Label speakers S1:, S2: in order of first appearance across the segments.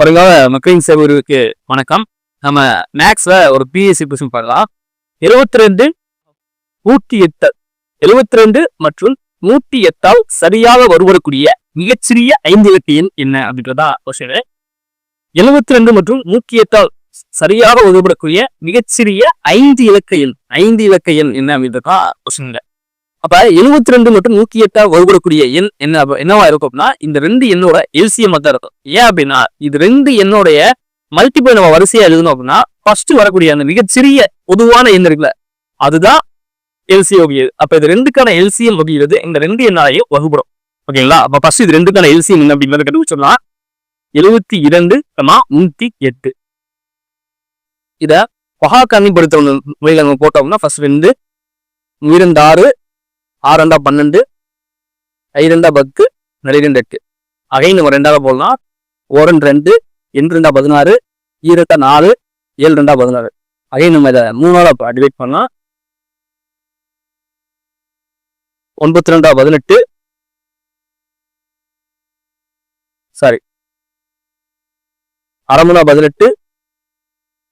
S1: வருங்கால மக்களின் சேவருக்கு வணக்கம். நம்ம மேக்ஸ்ல ஒரு பிஎஸ்சி கொஸ்டின் பார்க்கலாம். எழுபத்தி ரெண்டு நூற்றி எட்டு எழுபத்தி ரெண்டு மற்றும் நூற்றி எட்டால் சரியாக வருவரக்கூடிய மிகச்சிறிய ஐந்து இலக்கு எண் என்ன அப்படின்றதா கொஸ்டின் எழுபத்தி ரெண்டு மற்றும் நூற்றி எட்டால் சரியாக வருவதற்குரிய மிகச்சிறிய ஐந்து இலக்க எண் ஐந்து இலக்க எண் என்ன அப்படின்றதா கொஸ்டின் அப்ப எழுபத்தி ரெண்டு மற்றும் நூத்தி எட்டா வகுப்படக்கூடிய எண் என்ன என்னவா இருக்கும் அப்படின்னா இந்த ரெண்டு எண்ணோட எல்சிஎம் தான் இருக்கும். ஏன் அப்படின்னா இது ரெண்டு எண்ணோடைய மல்டிபிள் நம்ம வரிசையா எழுதணும் அப்படின்னா ஃபர்ஸ்ட் வரக்கூடிய அந்த மிகச்சிறிய பொதுவான எண் இருக்குல்ல அதுதான் எல்சிஎம் வகையுது அப்ப இது ரெண்டுக்கான எல்சிஎம் வகையுது இந்த ரெண்டு எண்ணாலையும் வகுப்படும். ஓகேங்களா அப்ப ஃபர்ஸ்ட் இது ரெண்டுக்கான எல்சிஎம் என்ன அப்படிங்கிறத கண்டுபிடிச்சோம்னா எழுபத்தி இரண்டு கமா நூத்தி எட்டு இத பகா கண்ணிப்படுத்த முறையில் நம்ம போட்டோம்னா ஃபர்ஸ்ட் ரெண்டு இரண்டு ஆறு ஆறு ரெண்டா பன்னெண்டு ஐந்து ரெண்டா பத்து நிலை ரெண்டு எட்டு. அகை நம்ம ரெண்டாவது போடலாம் ஓரன் ரெண்டு எண் ரெண்டா பதினாறு ஈ ரெண்டா நாலு ஏழு ரெண்டா பதினாறு. அகை நம்ம இதை மூணாவது டிவைட் பண்ணலாம். ஒன்பத்தி ரெண்டா பதினெட்டு. சாரி அரை மூணா பதினெட்டு.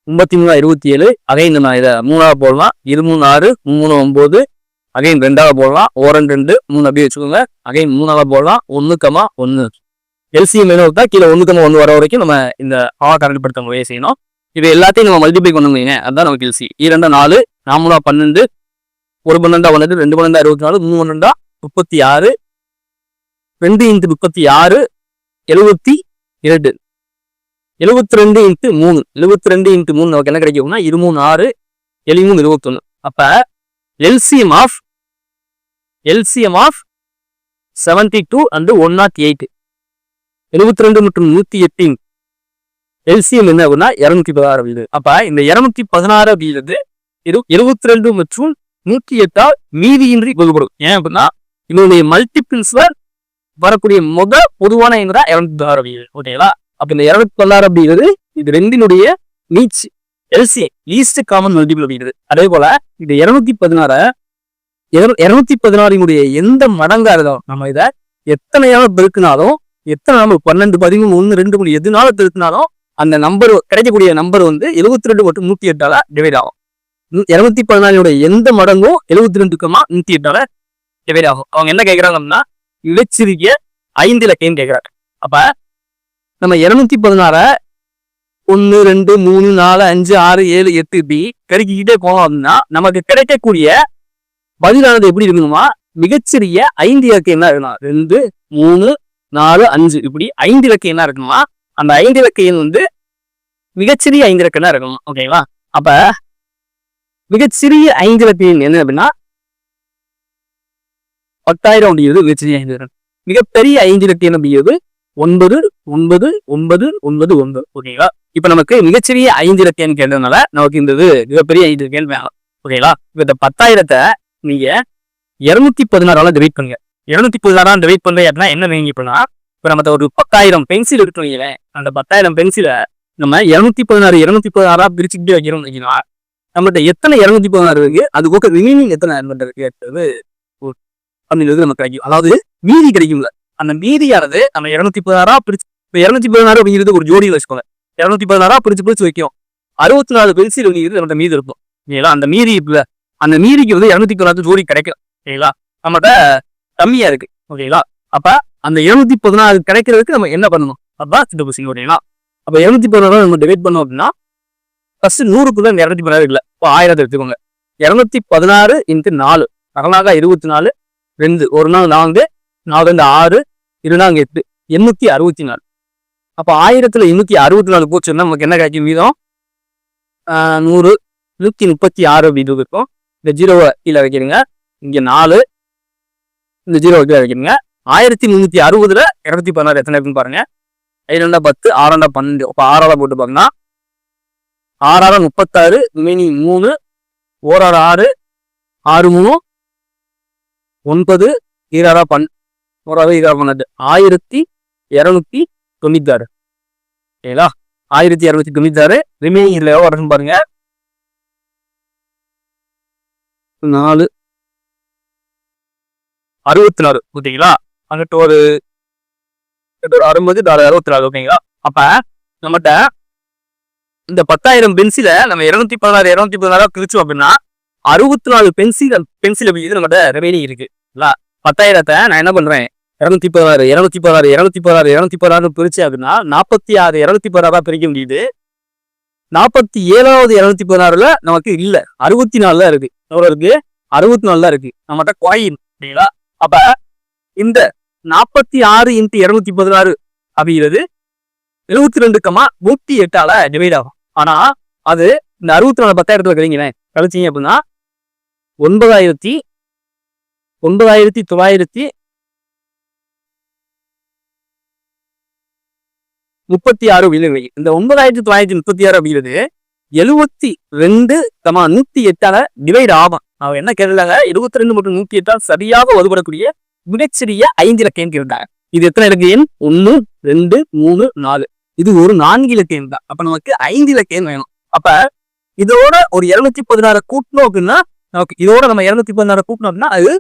S1: முப்பத்தி மூணா இருபத்தி ஏழு. அகை நான் இதை மூணாவது போடலாம். இரு மூணு ஆறு மூணு ஒம்பது அகைன் ரெண்டாவது போடலாம் ஓரன் ரெண்டு மூணு அப்படியே வச்சுக்கோங்க. அகைன் மூணாவது போடலாம் ஒன்று கமா ஒன்று எல்சிஎம் என்ன தான். கீழே ஒன்று கமா ஒன்று வர வரைக்கும் நம்ம இந்த ஆ கரண்ட்படுத்த முறையை செய்யணும். இது எல்லாத்தையும் நம்ம மல்டிப்ளை பண்ணுங்க அதுதான் நமக்கு எல்சி e இரண்டா நாலு நாமூலா பன்னெண்டு ஒரு பன்னெண்டா பன்னெண்டு ரெண்டு பன்னெண்டா இருபத்தி நாலு மூணு பன்னெண்டா முப்பத்தி ஆறு ரெண்டு இன்ட்டு முப்பத்தி ஆறு எழுபத்தி இரண்டு. எழுபத்தி ரெண்டு இன்ட்டு மூணு. எழுபத்தி ரெண்டு இன்ட்டு மூணு நமக்கு என்ன கிடைக்கும்னா இருமூணு ஆறு எழுமூணு இருபத்தொன்று அப்போ LCM of LCM of seventy two and one naught eight எழுபத்தி ரெண்டு மற்றும் நூற்றி எட்டின் எல்சிஎம் என்ன அப்படின்னா இரநூத்தி பதினாறு அப்படிது அப்போ இந்த இருநூத்தி பதினாறு அப்படிங்கிறது இரு எழுபத்தி ரெண்டு மற்றும் நூற்றி எட்டால் மீதியின்றி வகுப்படும் ஏன் அப்படின்னா இதனுடைய மல்டிபிள்ஸ்ல வரக்கூடிய முத பொதுவான எண் தான் இருநூத்தி பதினாறு அப்படிங்கிறது ஓகேங்களா அப்போ இந்த இருநூத்தி பதினாறு அப்படிங்கிறது இது ரெண்டினுடைய நீச்சு எல்சிஐ லீஸ்ட் காமன் மல்டிபிள் அப்படிங்கிறது அதே போல இந்த இருநூத்தி பதினாறு இருநூத்தி பதினாறினுடைய எந்த மடங்கா இருந்தாலும் நம்ம இதை எத்தனையான பெருக்குனாலும் எத்தனை நம்பர் பன்னெண்டு பதிமூணு ஒன்று ரெண்டு மூணு எதுனால பெருக்கினாலும் அந்த நம்பர் கிடைக்கக்கூடிய நம்பர் வந்து எழுபத்தி ரெண்டு மற்றும் நூத்தி எட்டால டிவைட் ஆகும் இருநூத்தி பதினாலினுடைய எந்த மடங்கும் எழுபத்தி ரெண்டுக்குமா நூத்தி எட்டால டிவைட் ஆகும். அவங்க என்ன கேட்கறாங்க அப்படின்னா இடைச்சிறிய ஐந்து இலக்கையும் கேட்கறாங்க அப்ப நம்ம இருநூத்தி பதினாற ஒன்று ரெண்டு மூணு நாலு அஞ்சு ஆறு ஏழு எட்டு இப்படி பெருக்கிக்கிட்டே போனோம் அப்படின்னா நமக்கு கிடைக்கக்கூடிய பதிலானது எப்படி இருக்கணுமா மிகச்சிறிய ஐந்து இலக்கியம் என்ன இருக்கணும் ரெண்டு மூணு நாலு அஞ்சு. இப்படி ஐந்து இலக்கை என்ன இருக்கணுமா அந்த ஐந்து இலக்கையின் வந்து மிகச்சிறிய ஐந்து இலக்கம் தான் இருக்கணும் ஓகேங்களா அப்ப மிகச்சிறிய ஐந்து இலக்க என்ன அப்படின்னா பத்தாயிரம் அப்படிங்கிறது மிகச்சிறிய ஐந்து இலக்கம் மிகப்பெரிய ஐந்து இலக்க அப்படிங்கிறது ஒன்பது ஒன்பது ஒன்பது ஒன்பது ஒன்பது. ஓகேங்களா இப்ப நமக்கு மிகச்சிறிய ஐந்து இலக்கியம் கேட்டதுனால நமக்கு இந்த இது மிகப்பெரிய ஐந்து இலக்கியம் வேணும் ஓகேங்களா இப்ப இந்த பத்தாயிரத்தை நீங்க இருநூத்தி பதினாறால டிவைட் பண்ணுங்க. இருநூத்தி பதினாறாம் டிவைட் பண்ணுறது அப்படின்னா என்ன நீங்க இப்பனா இப்ப நம்ம ஒரு பத்தாயிரம் பென்சில் இருக்குன்னு அந்த பத்தாயிரம் பென்சிலை நம்ம இருநூத்தி பதினாறு இருநூத்தி பதினாறா பிரிச்சுக்கிட்டே வைக்கிறோம் வைக்கணும் நம்மகிட்ட எத்தனை இருநூத்தி பதினாறு இருக்கு? அது போக ரிமைனிங் எத்தனை இருக்கு அப்படின்றது நமக்கு கிடைக்கும். அதாவது மீதி கிடைக்கும்ல. அந்த மீதியானது நம்ம இருநூத்தி பதினாறா பிரிச்சு இப்ப இருநூத்தி பதினாறு அப்படிங்கிறது ஒரு ஜோடியில் வச்சுக்கோங்க. இரநூத்தி பதினாறா பிரிச்சு பிரிச்சு வைக்கும். அறுபத்தி நாலு பென்சில் நீர் நம்ம மீதி இருக்கும். சரிங்களா? அந்த மீதி இருக்குல்ல அந்த மீதிக்கு வந்து இரநூத்தி பதினாறு ஜோடி கிடைக்கும். சரிங்களா? நம்மகிட்ட கம்மியா இருக்கு. ஓகேங்களா? அப்ப அந்த இருநூத்தி பதினாறு கிடைக்கிறதுக்கு நம்ம என்ன பண்ணணும்? அப்போ சித்த ஓகேங்களா? அப்ப இருநூத்தி பதினாறு நம்ம டிவைட் பண்ணோம் அப்படின்னா ஃபர்ஸ்ட் நூறுக்குள்ள இந்த பதினாறு இல்லை இப்போ ஆயிரத்தை எடுத்துக்கோங்க. இரநூத்தி பதினாறு இன்ட்டு நாலு. அகலாக இருபத்தி நாலு ரெண்டு. ஒரு நாள் நான்கு நாலு ரெண்டு ஆறு இருநாங்க எட்டு. எண்ணூத்தி அறுபத்தி நாலு அப்போ ஆயிரத்தில் இன்னூற்றி அறுபத்தி நாலு போச்சுன்னா நமக்கு என்ன கிடைக்கும் வீதம் நூறு நூற்றி முப்பத்தி ஆறு அப்படின்னு இருக்கும். இந்த ஜீரோவை கீழே வைக்கிறீங்க. இங்கே நாலு இந்த ஜீரோ கீழே வைக்கிறீங்க. ஆயிரத்தி முந்நூற்றி அறுபதுல இரநூத்தி பதினாறு எத்தனை இருக்குன்னு பாருங்க. ஐரெண்டா பத்து ஆறாண்டா பன்னெண்டு. அப்போ ஆறாவது போட்டு பார்த்தீங்கன்னா ஆறாறு முப்பத்தாறு ரிமைனிங் மூணு ஓராறு ஆறு ஆறு மூணு ஒன்பது ஈராறா பன் ஓராறு ஈராறு பன்னெண்டு. ஆயிரத்தி இரநூத்தி தொண்ணூத்தி ஆறு ஆயிரத்தி இரநூத்தி தொண்ணூத்தி ஆறு ரிமைனிங் இதில் எவ்வளோ பாருங்க. நாலு. அறுபத்தி நாலு ஓகேங்களா? அங்கிட்ட ஒரு ஒரு அறுபது நாலு அறுபத்தி நாலு ஓகேங்களா? அப்ப நம்மகிட்ட இந்த பத்தாயிரம் பென்சில நம்ம இருநூத்தி பதினாறு இருநூத்தி பதினாறு பிரிச்சோம் அப்படின்னா அறுபத்தி நாலு பென்சில் பென்சில் இது நம்மகிட்ட ரெவென்யூ இருக்கு. பத்தாயிரத்தை நான் என்ன பண்றேன்? இரநூத்தி பதினாறு இரநூத்தி பதினாறு இரநூத்தி பதினாறு இரநூத்தி பதினாறு பிரிச்சு அப்படின்னா நாற்பத்தி ஆறு இரநூத்தி பதினாறா பிரிக்க முடியுது. நாற்பத்தி ஏழாவது இரநூத்தி பதினாறுல நமக்கு இல்ல. அறுபத்தி நாலு தான் இருக்கு. எவ்வளவு இருக்கு? அறுபத்தி நாலு தான் இருக்கு. நம்மகிட்ட குவாயின் சரிங்களா? அப்ப இந்த நாற்பத்தி ஆறு இன்ட்டு இருநூத்தி பதினாறு அப்படிங்கிறது எழுபத்தி ரெண்டு கமா நூத்தி எட்டால டிவைட் ஆகும். ஆனா அது இந்த அறுபத்தி நாலு பத்தாயிரத்துல கிடைங்களேன் கழிச்சிங்க அப்படின்னா ஒன்பதாயிரத்தி ஒன்பதாயிரத்தி தொள்ளாயிரத்தி முப்பத்தி ஆறு விழுவை இந்த ஒன்பதாயிரத்தி தொள்ளாயிரத்தி முப்பத்தி ஆறு அப்படிங்கிறது எழுபத்தி ரெண்டு கமா நூத்தி எட்டால டிவைட் ஆகும். அவன் என்ன கேட்டாங்க எழுபத்தி ரெண்டு மற்றும் நூத்தி எட்டால் சரியாக ஒதுபடக்கூடிய மிகச்சிறிய ஐந்து இலக்கம் கேட்டாங்க இது எத்தனை இலக்க எண்? ஒன்னு ரெண்டு மூணு நாலு. இது ஒரு நான்கு இலக்க எண் தான். அப்ப நமக்கு ஐந்து இலக்க எண் வேணும். அப்ப இதோட ஒரு இருநூத்தி பதினாறு கூட்டணும் அப்படின்னா நமக்கு இதோட நம்ம இருநூத்தி பதினாறு கூட்டணும் அப்படின்னா அது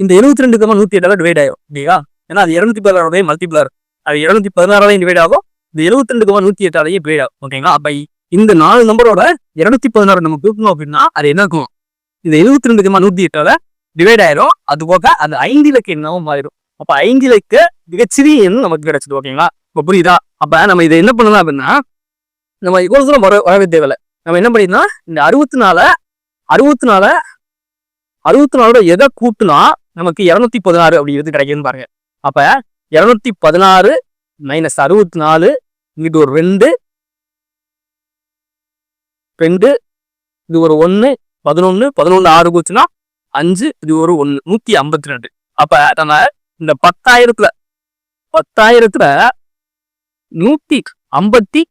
S1: இந்த எழுபத்தி ரெண்டு கமா நூத்தி எட்டால டிவைட் ஆகும் இல்லையா? ஏன்னா அது இருநூத்தி பதினாறு மல்டிபிளர் அது எழுநூத்தி பதினாறாலையும் டிவைட் ஆகும். இந்த எழுபத்தி ரெண்டு கமா நூத்தி எட்டாலையும் டிவைட் ஆகும். ஓகேங்களா அப்ப இந்த நாலு நம்பரோட இருநூத்தி பதினாறு நம்ம கூட்டணும் அப்படின்னா அது என்ன இருக்கும்? இந்த எழுபத்தி ரெண்டு கமா நூத்தி எட்டால டிவைட் ஆயிரும். அது போக அது ஐந்து இலக்கு எண்ணாவும் மாறிடும். அப்ப ஐந்து இலக்கு மிகச்சிறிய எண் நமக்கு கிடைச்சது. ஓகேங்களா இப்ப புரியுதா? அப்ப நம்ம இதை என்ன பண்ணலாம் அப்படின்னா நம்ம இவ்வளவு தூரம் வர வரவே தேவையில்ல. நம்ம என்ன பண்ணிடலாம்? இந்த அறுபத்தி நாலு அறுபத்தி நாலு அறுபத்தி நாலோட எதை கூட்டினா நமக்கு இரநூத்தி பதினாறு அப்படிங்கிறது கிடைக்குதுன்னு பாருங்க. அப்ப இரநூத்தி பதினாறு மைனஸ் அறுபத்தி நாலு இங்கிட்டு ஒரு ரெண்டு. ரெண்டு இது ஒரு ஒன்று பதினொன்று பதினொன்று ஆறு போச்சுன்னா அஞ்சு இது ஒரு ஒன்று நூற்றி ஐம்பத்தி ரெண்டு. அப்போ நம்ம இந்த பத்தாயிரத்தில் பத்தாயிரத்தில் நூற்றி ஐம்பத்தி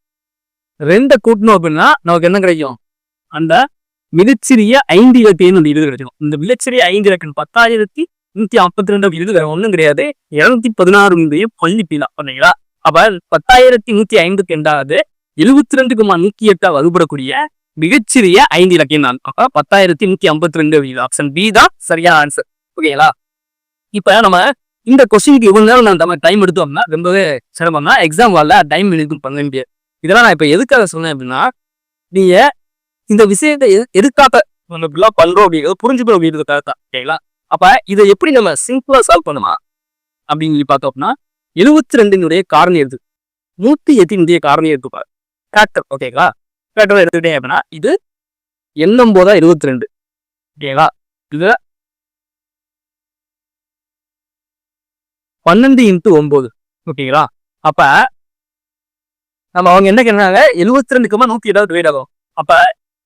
S1: ரெண்டை கூட்டணும் அப்படின்னா நமக்கு என்ன கிடைக்கும்? அந்த மிகச்சிறிய ஐந்து இலக்கு இது கிடைக்கும். இந்த மிகச்சிறிய ஐந்து இலக்கு பத்தாயிரத்தி நூத்தி ஐம்பத்தி ரெண்டு விருது வேற ஒண்ணும் கிடையாது. இருநூத்தி பதினாறு பள்ளி பீலா பண்ணீங்களா அப்ப பத்தாயிரத்தி நூத்தி ஐம்பத்தி ரெண்டாவது எழுபத்தி ரெண்டுக்குமா நூத்தி எட்டா வகுப்படக்கூடிய மிகச்சிறிய ஐந்து இலக்கியம் தான். அப்ப பத்தாயிரத்தி நூத்தி ஐம்பத்தி ரெண்டு ஆப்ஷன் பி தான் சரியான ஆன்சர் ஓகேங்களா? இப்ப நம்ம இந்த கொஸ்டினுக்கு இவ்வளவு நேரம் நம்ம டைம் எடுத்தோம்னா ரொம்பவே சிரமம் தான். எக்ஸாம் வரல டைம் எடுத்து பண்ண முடியாது இதெல்லாம் நான் இப்ப எதுக்காக சொன்னேன் அப்படின்னா நீங்க இந்த விஷயத்தை எது- எதுக்காக நம்ம இப்படிலாம் பண்றோம் அப்படிங்கிறது புரிஞ்சுக்கணும் அப்படிங்கிறது தான் ஓகேங்களா? அப்ப இதை எப்படி நம்ம சிம்பிளாக சால்வ் பண்ணுமா அப்படின்னு சொல்லி பார்த்தோம் அப்படின்னா எழுபத்தி ரெண்டினுடைய காரணி இருக்கு நூத்தி எட்டினுடைய காரணி இருக்குப்பா ஃபேக்டர் ஓகேங்களா ஃபேக்டர் எடுத்துக்கிட்டேன் அப்படின்னா இது எண்ணம்போதா இருபத்தி ரெண்டு ஓகேங்களா இது பன்னெண்டு இன்ட்டு ஒம்பது. ஓகேங்களா அப்ப நம்ம அவங்க என்ன கேட்டாங்க? எழுபத்தி ரெண்டுக்குமா நூற்றி ஏழாவது டிவைட் ஆகும். அப்ப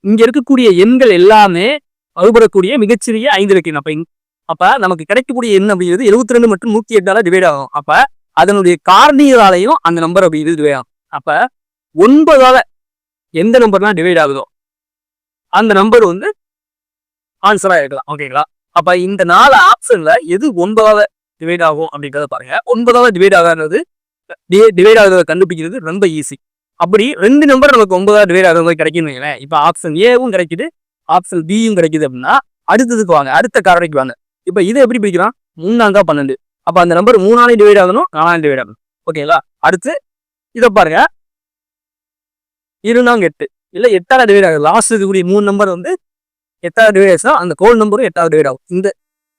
S1: இங்க இருக்கக்கூடிய எண்கள் எல்லாமே அறுபடக்கூடிய மிகச்சிறிய ஐந்து இலக்கியம். அப்ப அப்ப நமக்கு கிடைக்கக்கூடிய எண் அப்படிங்கிறது எழுபத்தி ரெண்டு மற்றும் நூத்தி எட்டால டிவைட் ஆகும். அப்ப அதனுடைய காரணிகளாலையும் அந்த நம்பர் அப்படிங்கிறது டிவைட் ஆகும். அப்ப ஒன்பதால எந்த நம்பர்லாம் டிவைட் ஆகுதோ அந்த நம்பர் வந்து ஆன்சரா இருக்கலாம். ஓகேங்களா அப்ப இந்த நாலு ஆப்ஷன்ல எது ஒன்பதால டிவைட் ஆகும் அப்படின்றத பாருங்க. ஒன்பதால டிவைட் ஆகாதது டிவைட் ஆகுறத கண்டுபிடிக்கிறது ரொம்ப ஈஸி அப்படி ரெண்டு நம்பர் நமக்கு ஒன்பதாவது டிவைட் ஆகிற மாதிரி கிடைக்குன்னு வைங்களேன். இப்போ ஆப்ஷன் ஏவும் கிடைக்குது ஆப்ஷன் பியும் கிடைக்குது அப்படின்னா அடுத்ததுக்கு வாங்க அடுத்த காரணிக்கு வாங்க. இப்போ இதை எப்படி பிரிக்கலாம்? மூணாங்கா பன்னெண்டு. அப்போ அந்த நம்பர் மூணாலையும் டிவைட் ஆகணும் நாலாலையும் டிவைட் ஆகணும். ஓகேங்களா அடுத்து இதை பாருங்க. இருந்தாங்க எட்டு. இல்லை எட்டாவது டிவைட் ஆகுது. லாஸ்ட் இருக்கக்கூடிய மூணு நம்பர் வந்து எட்டாவது டிவைட் ஆச்சுன்னா அந்த கோல் நம்பரும் எட்டாவது டிவைட் ஆகும். இந்த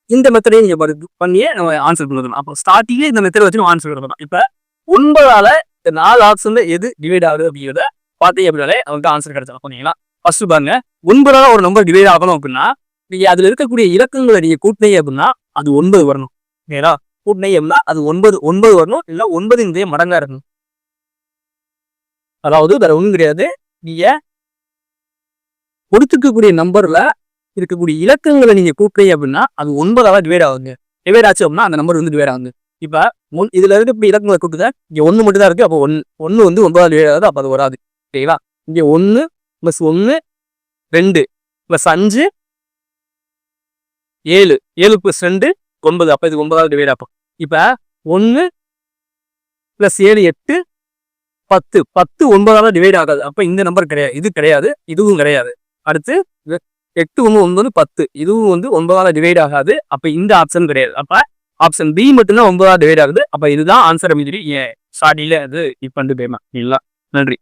S1: இந்த மெத்தடையும் நீங்க பாரு- பண்ணியே நம்ம ஆன்சர் பண்ணணும் அப்போ ஸ்டார்டிங்கே இந்த மெத்தட் வச்சு நம்ம ஆன்சர் பண்ணலாம் இப்போ ஒன்பதால இந்த நாலு ஆப்ஷன்ல எது டிவைட் ஆகுது அப்படிங்கிறத பார்த்தீங்க அப்படின்னாலே அவங்களுக்கு ஆன்சர் கிடைச்சிடும். பண்ணீங்களா ஃபர்ஸ்ட் பாருங்க. ஒன்பதால ஒரு நம்பர் டிவைட் ஆகணும் அப்படின்னா நீங்க அதுல இருக்கக்கூடிய இலக்கங்களை நீங்க கூட்டினீங்க அப்படின்னா அது ஒன்பது வரணும். ஓகேங்களா கூட்டினீங்க அப்படின்னா அது ஒன்பது ஒன்பது வரணும். இல்ல ஒன்பதினுடைய மடங்கா இருக்கணும். அதாவது வேற ஒன்றும் கிடையாது. நீங்க கொடுத்துக்கக்கூடிய நம்பர்ல இருக்கக்கூடிய இலக்கங்களை நீங்க கூட்டுறீங்க அப்படின்னா அது ஒன்பதாவது டிவைட் ஆகுங்க. டிவைட் ஆச்சு அப்படின்னா அந்த நம்பர் வந்து டிவைட் ஆகுங்க. இப்ப முன் இதுல இருக்க இலக்கங்களை கூட்டுத இங்க ஒன்னு மட்டும் தான் இருக்கு. அப்போ ஒன்னு வந்து ஒன்பதாவது டிவைட் ஆகுது. அப்ப அது வராது. சரிங்களா? இங்க ஒன்னு பிளஸ் ஒன்னு ரெண்டு பிளஸ் அஞ்சு ஏழு. ஏழு பிளஸ் ரெண்டு ஒன்பது. அப்போ இது ஒன்பதாவது டிவைட் ஆகும் இப்போ ஒன்று ப்ளஸ் ஏழு எட்டு பத்து. பத்து ஒன்பதால டிவைட் ஆகாது. அப்போ இந்த நம்பர் கிடையாது. இது கிடையாது. இதுவும் கிடையாது. அடுத்து எட்டு ஒன்று ஒன்பது பத்து. இதுவும் வந்து ஒன்பதால டிவைட் ஆகாது. அப்போ இந்த ஆப்ஷன் கிடையாது. அப்போ ஆப்ஷன் பி மட்டும்தான் ஒன்பதால டிவைட் ஆகுது. அப்போ இதுதான் ஆன்சர் மீதி ஏன்? ஸ்டார்டிங்ல அது இப்ப வந்து பேமா இல்லை. நன்றி.